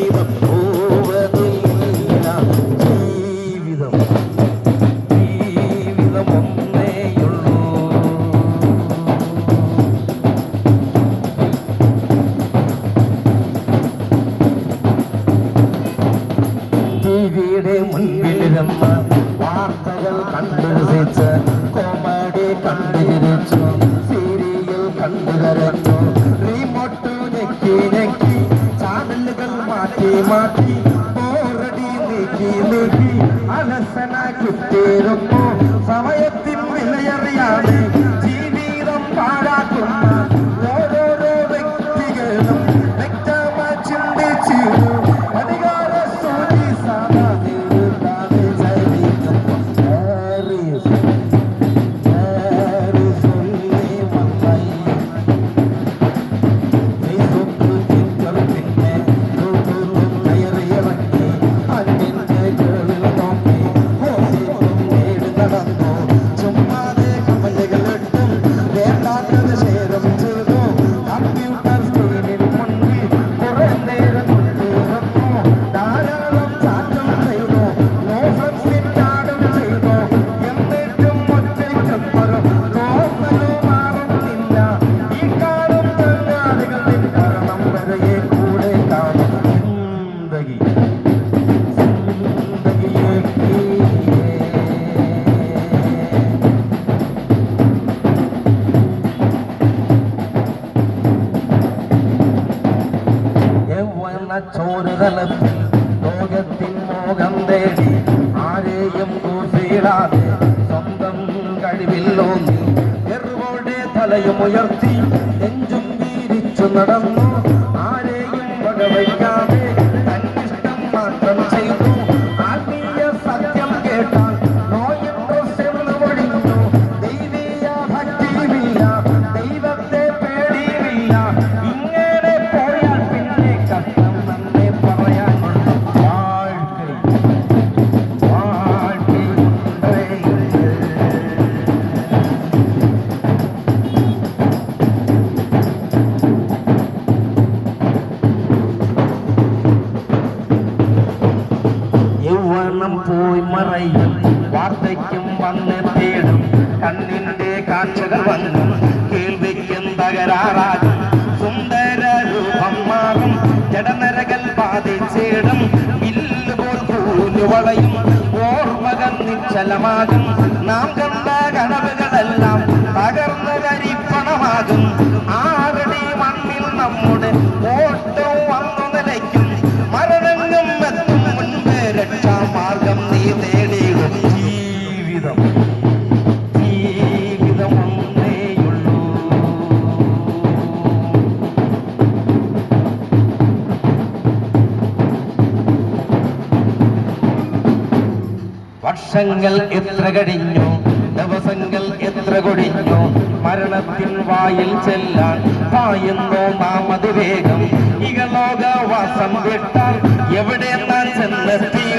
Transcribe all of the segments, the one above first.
ജീവിതം പോവതില്ല ജീവിതം ജീവിതം ഒന്നേയുള്ളൂ ടിവിയുടെ മുൻപിലിരുന്ന് വാർത്തകൾ കണ്ടുരസിച്ച് കോമഡി കണ്ടുരച്ചു സീരിയൽ കണ്ടുകരച്ചു மாற்றி போரடி மிக்கி மிக்கி அலசனாக்கி தேரும் യൗവന ചോരുതലത്തിൽ ലോകത്തിൻ മോഹം തേടി ആരെയും കൂട്ടിയിടാതെ സ്വന്തം കഴിവില്ലോന്നി എറുകോടെ തലയും ഉയർത്തി നെഞ്ചും വീരിച്ചു നടന്നു. ആരെയും വകവയ്ക്കാതെ യൗവനം പോയി മറയും. വാർദ്ധക്യം വന്ന് തേടും. കണ്ണിന്റെ കാഴ്ചകൾ വന്നു. കേൾവിക്കും തകരാറാകും. സുന്ദര രൂപം മാറും. ജടനരകൾ ബാധിച്ചിടും. ഇല്ലുപോൽ കൂലു വളയും. ഓർമ്മകൾ നിശ്ചലമാകും. നാം കണ്ട കനവുകളെല്ലാം തകർന്നു കരിപ്പണമാകും ആറടി വർഷങ്ങൾ എത്ര കഴിഞ്ഞു? ദിവസങ്ങൾ എത്ര കൊടിഞ്ഞു? മരണത്തിൻ വായിൽ ചെല്ലാൻ പായുന്നു നാം അതിവേഗം ഇകലോകവാസം വിട്ടാൽ എവിടെ നാം ചെന്നെത്തിയിടും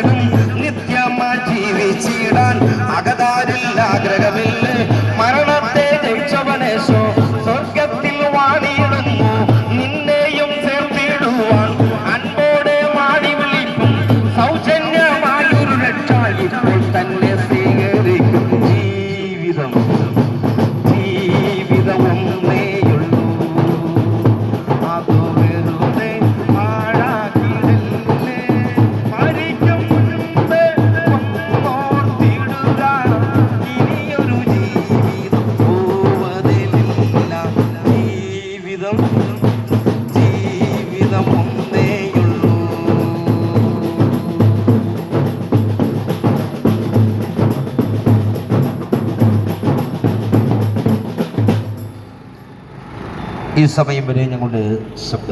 ഈ സമയം വരെ ഞങ്ങളുടെ ശബ്ദം